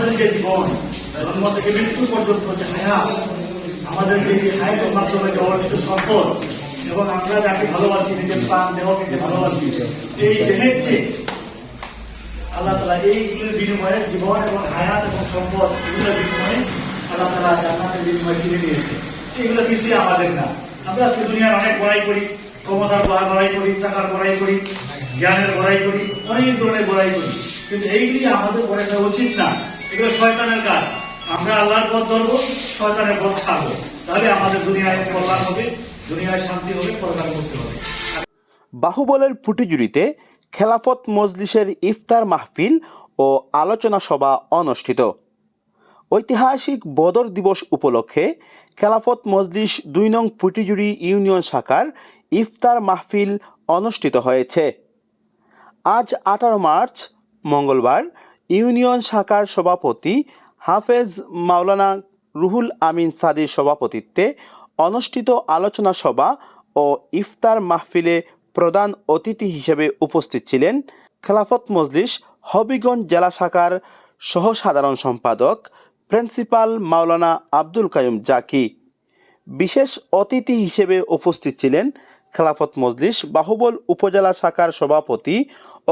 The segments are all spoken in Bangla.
আমাদের যে জীবন জন্ম থেকে মৃত্যু পর্যন্ত যে হায়া আমাদের যে মাধ্যমে অর্জিত সম্পদ এবং আমরা যাকে ভালোবাসি, নিজের প্রাণ, দেহকে ভালোবাসি, এই দেহের চেয়ে আল্লাহ তালা এইগুলোর বিনিময়ে জীবন এবং হায়াত এবং সম্পদ এগুলোর বিনিময়ে আল্লাহ তালা জান্নাতের বিনিময়ে কিনে নিয়েছে। এগুলো কিছুই আমাদের না। আমরা আজকে দুনিয়ার অনেক বড়াই করি, ক্ষমতার বড়াই করি, টাকার বড়াই করি, জ্ঞানের বড়াই করি, অনেক ধরনের বড়াই করি। কিন্তু এইগুলি আমাদের বড়াই করা উচিত না। এগুলো শয়তানের কাজ। আমরা আল্লাহর পথ ধরবো, শয়তানের পথ ছাড়বো। তাহলে আমাদের দুনিয়ায় কল্যাণ হবে, দুনিয়ায় শান্তি হবে, কল্যাণ করতে হবে। বাহুবলের ফুটিজুড়িতে খেলাফত মজলিসের ইফতার মাহফিল ও আলোচনা সভা অনুষ্ঠিত। ঐতিহাসিক বদর দিবস উপলক্ষে খেলাফত মজলিস দুই নং ফুটিজুড়ি ইউনিয়ন শাখার ইফতার মাহফিল অনুষ্ঠিত হয়েছে। আজ আঠারো মার্চ, মঙ্গলবার ইউনিয়ন শাখার সভাপতি হাফেজ মাওলানা রুহুল আমিন সাদির সভাপতিত্বে অনুষ্ঠিত আলোচনা সভা ও ইফতার মাহফিলে প্রধান অতিথি হিসেবে উপস্থিত ছিলেন খেলাফত মজলিস, হবিগঞ্জ জেলা শাখার সহ সাধারণ সম্পাদক প্রিন্সিপাল মাওলানা আব্দুল কায়ুম জাকি। বিশেষ অতিথি হিসেবে উপস্থিত ছিলেন খেলাফত মজলিস, বাহুবল উপজেলা শাখার সভাপতি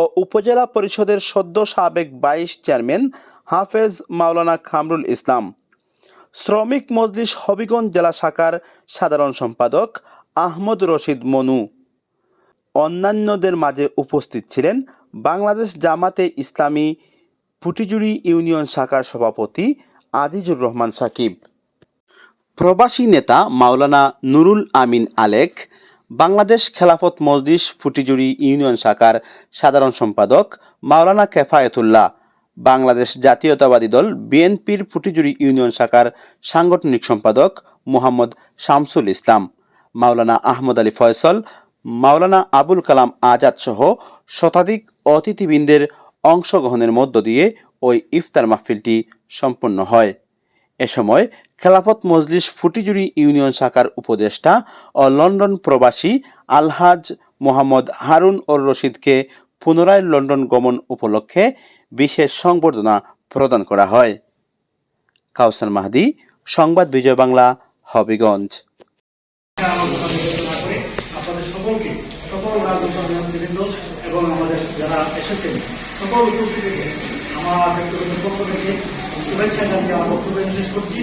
ও উপজেলা পরিষদের সদ্য সাবেক ভাইস চেয়ারম্যান হাফেজ মাওলানা খামরুল ইসলাম। শ্রমিক মজলিস হবিগঞ্জ জেলা শাখার সাধারণ সম্পাদক আহমদ রশিদ মনু। অন্যান্যদের মাঝে উপস্থিত ছিলেন বাংলাদেশ জামাতে ইসলামী পুটিজুড়ি ইউনিয়ন শাখার সভাপতি আজিজুর রহমান সাকিব। প্রবাসী নেতা মাওলানা নুরুল আমিন আলেক বাংলাদেশ খেলাফত মজলিস ফুটিজুড়ি ইউনিয়ন শাখার সাধারণ সম্পাদক মাওলানা কেফায়েতুল্লাহ, বাংলাদেশ জাতীয়তাবাদী দল বিএনপির ফুটিজুড়ি ইউনিয়ন শাখার সাংগঠনিক সম্পাদক মোহাম্মদ শামসুল ইসলাম, মাওলানা আহমদ আলী ফয়সল, মাওলানা আবুল কালাম আজাদ সহ শতাধিক অতিথিবৃন্দের অংশগ্রহণের মধ্য দিয়ে ওই ইফতার মাহফিলটি সম্পন্ন হয়। এ সময় খেলাফত মজলিস ফুটিজুড়ি ইউনিয়ন শাখার উপদেষ্টা ও লন্ডন প্রবাসী আলহাজ মোহাম্মদ হারুন ওর রশিদকে পুনরায় লন্ডন গমন উপলক্ষে বিশেষ সংবর্ধনা প্রদান করা হয়। কাউসান মাহাদি, সংবাদ বিজয় বাংলা, হবিগঞ্জ। সকল রাজনৈতিক এবং আমাদের যারা এসেছেন, সকল উপস্থিতিকে আমার ব্যক্তিগত পক্ষ থেকে শুভেচ্ছা জানিয়ে আমার বক্তব্য শেষ করছি।